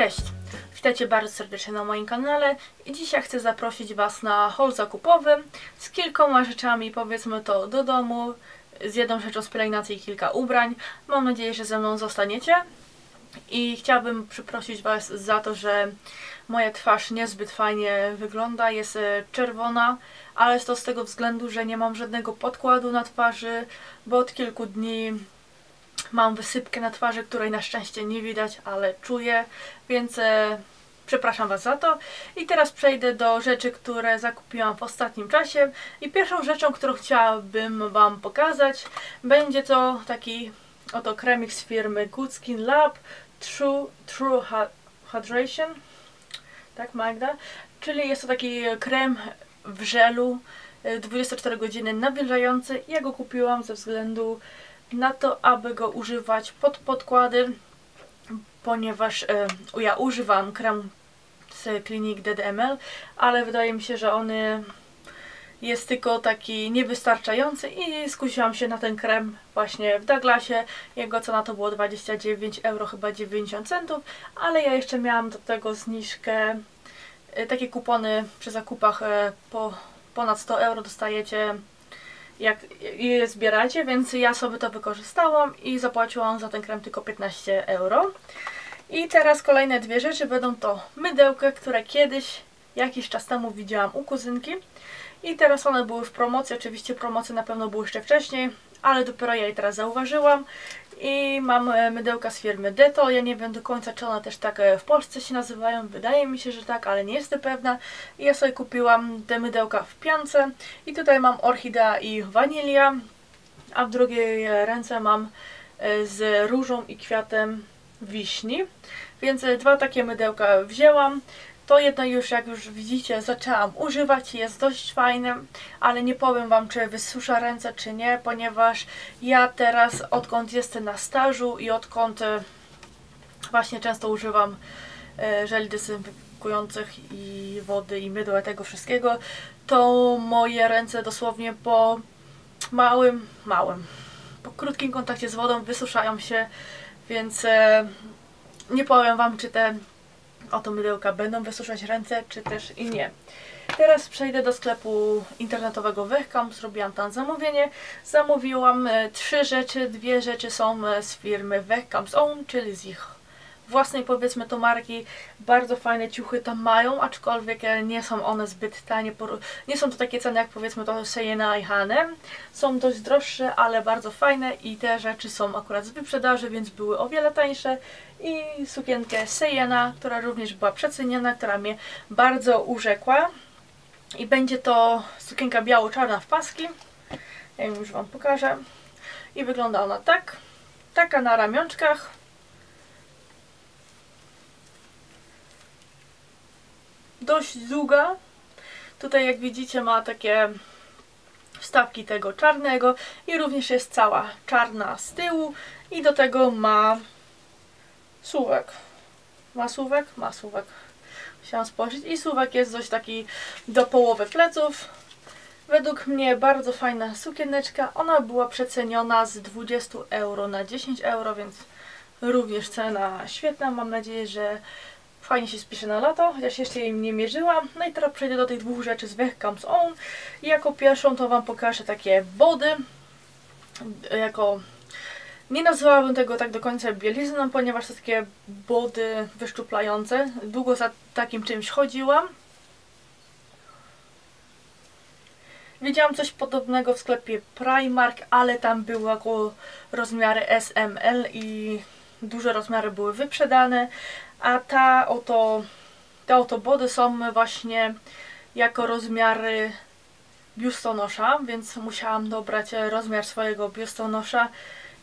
Cześć! Witajcie bardzo serdecznie na moim kanale i dzisiaj chcę zaprosić Was na haul zakupowy z kilkoma rzeczami, powiedzmy to do domu, z jedną rzeczą z pielęgnacji i kilka ubrań. Mam nadzieję, że ze mną zostaniecie i chciałabym przeprosić Was za to, że moja twarz niezbyt fajnie wygląda, jest e, czerwona, ale jest to z tego względu, że nie mam żadnego podkładu na twarzy, bo od kilku dni Mam wysypkę na twarzy, której na szczęście nie widać, ale czuję, więc e, przepraszam Was za to. I teraz przejdę do rzeczy, które zakupiłam w ostatnim czasie. I pierwszą rzeczą, którą chciałabym Wam pokazać, będzie to taki oto kremik z firmy Good Skin Lab True, True Hydration. Tak, Magda? Czyli jest to taki krem w żelu 24 e, godziny nawilżający. Ja go kupiłam ze względu na to, aby go używać pod podkłady, ponieważ e, ja używam krem z klinik DDML, ale wydaje mi się, że on jest tylko taki niewystarczający i skusiłam się na ten krem właśnie w Douglasie. Jego cena to było 29 euro, chyba 90 centów, ale ja jeszcze miałam do tego zniżkę. E, takie kupony przy zakupach e, po ponad 100 euro dostajecie jak je zbieracie, więc ja sobie to wykorzystałam i zapłaciłam za ten krem tylko 15 euro. I teraz kolejne dwie rzeczy będą to mydełka, które kiedyś, jakiś czas temu widziałam u kuzynki. I teraz one były w promocji, oczywiście promocje na pewno były jeszcze wcześniej, ale dopiero ja je teraz zauważyłam. I mam e, mydełka z firmy Deto. Ja nie wiem do końca, czy one też tak e, w Polsce się nazywają. Wydaje mi się, że tak, ale nie jestem pewna. I ja sobie kupiłam te mydełka w piance. I tutaj mam orchidea i wanilia. A w drugiej ręce mam e, z różą i kwiatem wiśni. Więc dwa takie mydełka wzięłam. To jedno już, jak już widzicie, zaczęłam używać, jest dość fajne, ale nie powiem Wam, czy wysusza ręce, czy nie, ponieważ ja teraz, odkąd jestem na stażu i odkąd e, właśnie często używam e, żeli dezynfekujących i wody i mydła tego wszystkiego, to moje ręce dosłownie po małym, małym, po krótkim kontakcie z wodą wysuszają się, więc e, nie powiem Wam, czy te oto mydełka będą wysuszać ręce, czy też i nie. Teraz przejdę do sklepu internetowego Wechcam, zrobiłam tam zamówienie. Zamówiłam e, trzy rzeczy, dwie rzeczy są e, z firmy Wechcam's Own, czyli z ich własnej powiedzmy to marki. Bardzo fajne ciuchy tam mają, aczkolwiek e, nie są one zbyt tanie. Nie są to takie ceny jak powiedzmy to Sejena i Hanem. Są dość droższe, ale bardzo fajne i te rzeczy są akurat z wyprzedaży, więc były o wiele tańsze. I sukienkę Sejena, która również była przeceniona, która mnie bardzo urzekła. I będzie to sukienka biało-czarna w paski. Ja już Wam pokażę. I wygląda ona tak. Taka na ramionczkach dość długa. Tutaj jak widzicie ma takie wstawki tego czarnego i również jest cała czarna z tyłu i do tego ma suwek. Ma suwek? Ma suwek. Musiałam spojrzeć. I suwek jest dość taki do połowy pleców. Według mnie bardzo fajna sukieneczka. Ona była przeceniona z 20 euro na 10 euro, więc również cena świetna. Mam nadzieję, że Fajnie się spisze na lato, chociaż jeszcze jej nie mierzyłam. No i teraz przejdę do tych dwóch rzeczy z Wechcam's Own. I jako pierwszą to Wam pokażę takie body. Jako... Nie nazywałabym tego tak do końca bielizną, ponieważ to takie body wyszczuplające. Długo za takim czymś chodziłam. Widziałam coś podobnego w sklepie Primark, ale tam były jako rozmiary SML i duże rozmiary były wyprzedane, a ta oto, te oto body są właśnie jako rozmiary biustonosza, więc musiałam dobrać rozmiar swojego biustonosza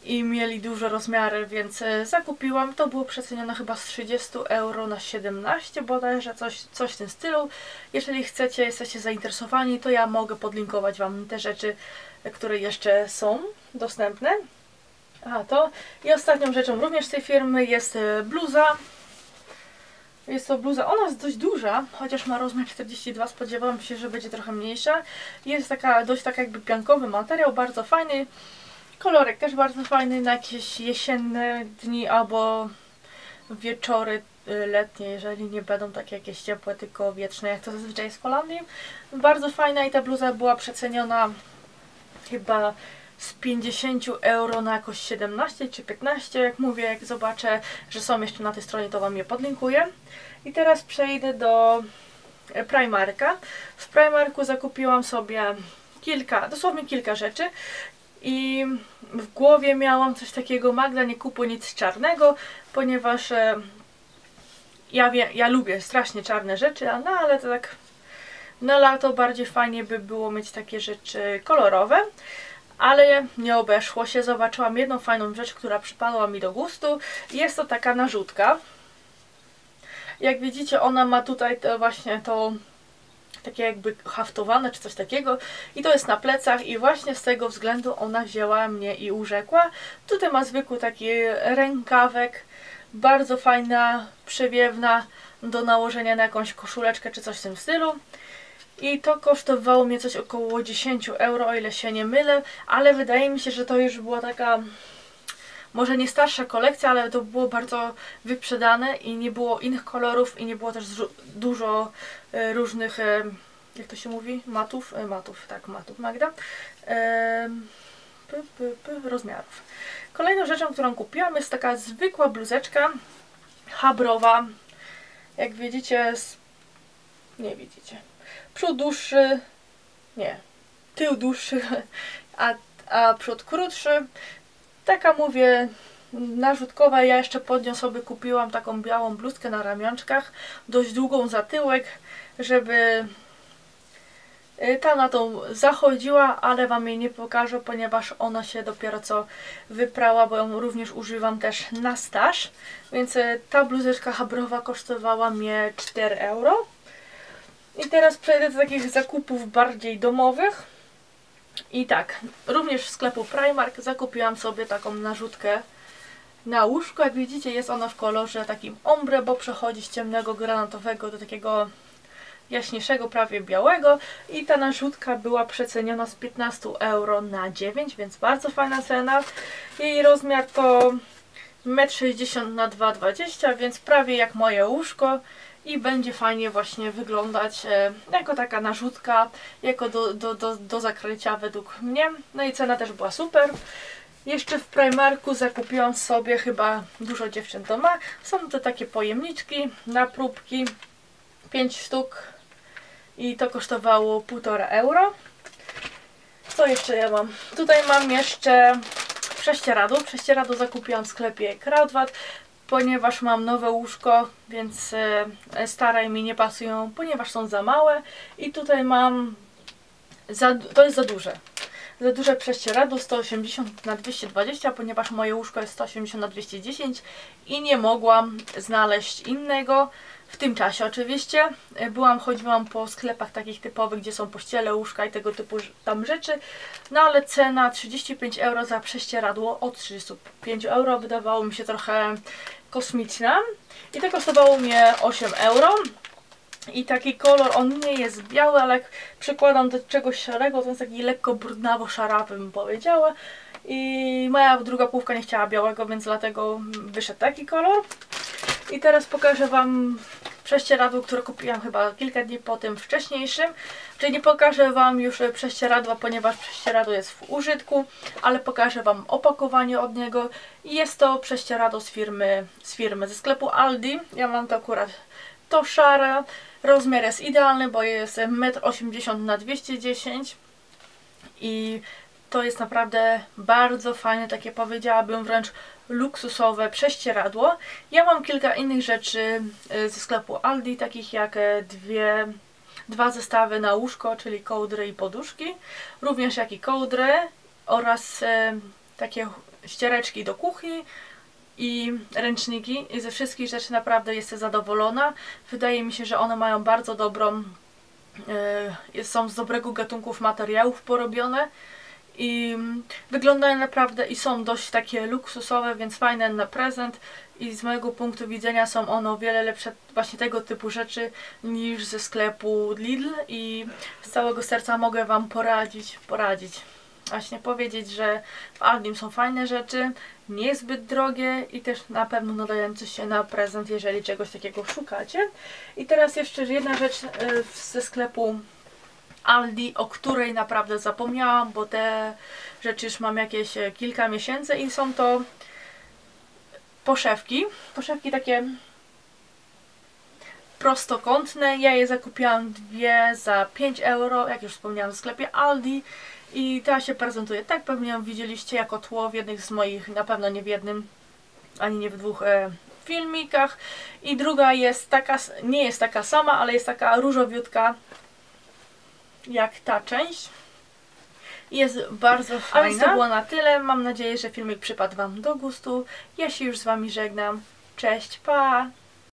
i mieli duże rozmiary, więc zakupiłam. To było przecenione chyba z 30 euro na 17 bodajże, coś, coś w tym stylu. Jeżeli chcecie, jesteście zainteresowani, to ja mogę podlinkować Wam te rzeczy, które jeszcze są dostępne. A to i ostatnią rzeczą również z tej firmy jest bluza jest to bluza, ona jest dość duża, chociaż ma rozmiar 42, spodziewałam się, że będzie trochę mniejsza. Jest taka dość tak jakby piankowy materiał, bardzo fajny. Kolorek też bardzo fajny na jakieś jesienne dni albo wieczory y, letnie, jeżeli nie będą takie jakieś ciepłe, tylko wieczne, jak to zazwyczaj jest w Holandii. Bardzo fajna i ta bluza była przeceniona chyba z 50 euro na jakoś 17 czy 15, jak mówię, jak zobaczę, że są jeszcze na tej stronie, to Wam je podlinkuję. I teraz przejdę do Primarka. W Primarku zakupiłam sobie kilka, dosłownie kilka rzeczy i w głowie miałam coś takiego, Magda nie kupuj nic czarnego, ponieważ e, ja, wie, ja lubię strasznie czarne rzeczy, no ale to tak na lato bardziej fajnie by było mieć takie rzeczy kolorowe. Ale nie obeszło się, zobaczyłam jedną fajną rzecz, która przypadła mi do gustu. Jest to taka narzutka. Jak widzicie, ona ma tutaj to właśnie to takie jakby haftowane czy coś takiego i to jest na plecach i właśnie z tego względu ona wzięła mnie i urzekła. Tutaj ma zwykły taki rękawek, bardzo fajna, przewiewna do nałożenia na jakąś koszuleczkę czy coś w tym stylu. I to kosztowało mnie coś około 10 euro, o ile się nie mylę, ale wydaje mi się, że to już była taka może nie starsza kolekcja, ale to było bardzo wyprzedane i nie było innych kolorów i nie było też dużo e, różnych, e, jak to się mówi, matów, e, matów, tak, matów Magda, p, p, p, rozmiarów. Kolejną rzeczą, którą kupiłam jest taka zwykła bluzeczka habrowa, jak widzicie, z... nie widzicie, przód dłuższy, nie, tył dłuższy, a, a przód krótszy, Taka mówię narzutkowa, ja jeszcze pod nią sobie kupiłam taką białą bluzkę na ramionczkach, dość długą za tyłek, żeby y, ta na tą zachodziła, ale Wam jej nie pokażę, ponieważ ona się dopiero co wyprała, bo ją również używam też na staż. Więc y, ta bluzeczka habrowa kosztowała mnie 4 euro. I teraz przejdę do takich zakupów bardziej domowych. I tak, również w sklepu Primark zakupiłam sobie taką narzutkę na łóżko. Jak widzicie jest ona w kolorze takim ombre, bo przechodzi z ciemnego granatowego do takiego jaśniejszego, prawie białego i ta narzutka była przeceniona z 15 euro na 9, więc bardzo fajna cena. Jej rozmiar to 1,60 m na 2,20 m, więc prawie jak moje łóżko i będzie fajnie właśnie wyglądać e, jako taka narzutka, jako do, do, do, do zakrycia według mnie. No i cena też była super. Jeszcze w Primarku zakupiłam sobie, chyba dużo dziewczyn to ma, są to takie pojemniczki na próbki, 5 sztuk i to kosztowało 1,5 euro. Co jeszcze ja mam? Tutaj mam jeszcze prześcieradło. Prześcieradło zakupiłam w sklepie Crowdwad ponieważ mam nowe łóżko, więc e, stare mi nie pasują, ponieważ są za małe i tutaj mam, za, to jest za duże. Za duże prześcieradło 180 na 220, ponieważ moje łóżko jest 180 na 210 i nie mogłam znaleźć innego. W tym czasie oczywiście byłam, chodziłam po sklepach takich typowych, gdzie są pościele, łóżka i tego typu tam rzeczy, no ale cena 35 euro za prześcieradło od 35 euro wydawało mi się trochę kosmiczna i to kosztowało mnie 8 euro. I taki kolor, on nie jest biały, ale jak przykładam do czegoś szarego, to jest taki lekko brudnawo-szarawy bym powiedziała. I moja druga połówka nie chciała białego, więc dlatego wyszedł taki kolor. I teraz pokażę Wam prześcieradło, które kupiłam chyba kilka dni po tym wcześniejszym. Czyli nie pokażę Wam już prześcieradła, ponieważ prześcieradło jest w użytku, ale pokażę Wam opakowanie od niego. I jest to prześcieradło z firmy, z firmy ze sklepu Aldi. Ja mam to akurat to szare. Rozmiar jest idealny, bo jest 1,80 m na 210 i to jest naprawdę bardzo fajne, takie powiedziałabym wręcz luksusowe prześcieradło. Ja mam kilka innych rzeczy y, ze sklepu Aldi, takich jak e, dwie, dwa zestawy na łóżko, czyli kołdry i poduszki, również jak i kołdry oraz e, takie ściereczki do kuchni i ręczniki. I ze wszystkich rzeczy naprawdę jestem zadowolona. Wydaje mi się, że one mają bardzo dobrą, e, są z dobrego gatunków materiałów porobione i wyglądają naprawdę i są dość takie luksusowe, więc fajne na prezent i z mojego punktu widzenia są one o wiele lepsze właśnie tego typu rzeczy niż ze sklepu Lidl i z całego serca mogę Wam poradzić, poradzić właśnie powiedzieć, że w Aldim są fajne rzeczy, niezbyt drogie i też na pewno nadające się na prezent, jeżeli czegoś takiego szukacie. I teraz jeszcze jedna rzecz e, ze sklepu Aldi, o której naprawdę zapomniałam, bo te rzeczy już mam jakieś e, kilka miesięcy i są to poszewki. Poszewki takie prostokątne. Ja je zakupiłam dwie za 5 euro, jak już wspomniałam w sklepie Aldi. I ta się prezentuje tak, pewnie ją widzieliście jako tło w jednych z moich, na pewno nie w jednym, ani nie w dwóch e, filmikach. I druga jest taka, nie jest taka sama, ale jest taka różowiutka jak ta część. Jest bardzo fajna. A więc to było na tyle. Mam nadzieję, że filmik przypadł Wam do gustu. Ja się już z Wami żegnam. Cześć, pa!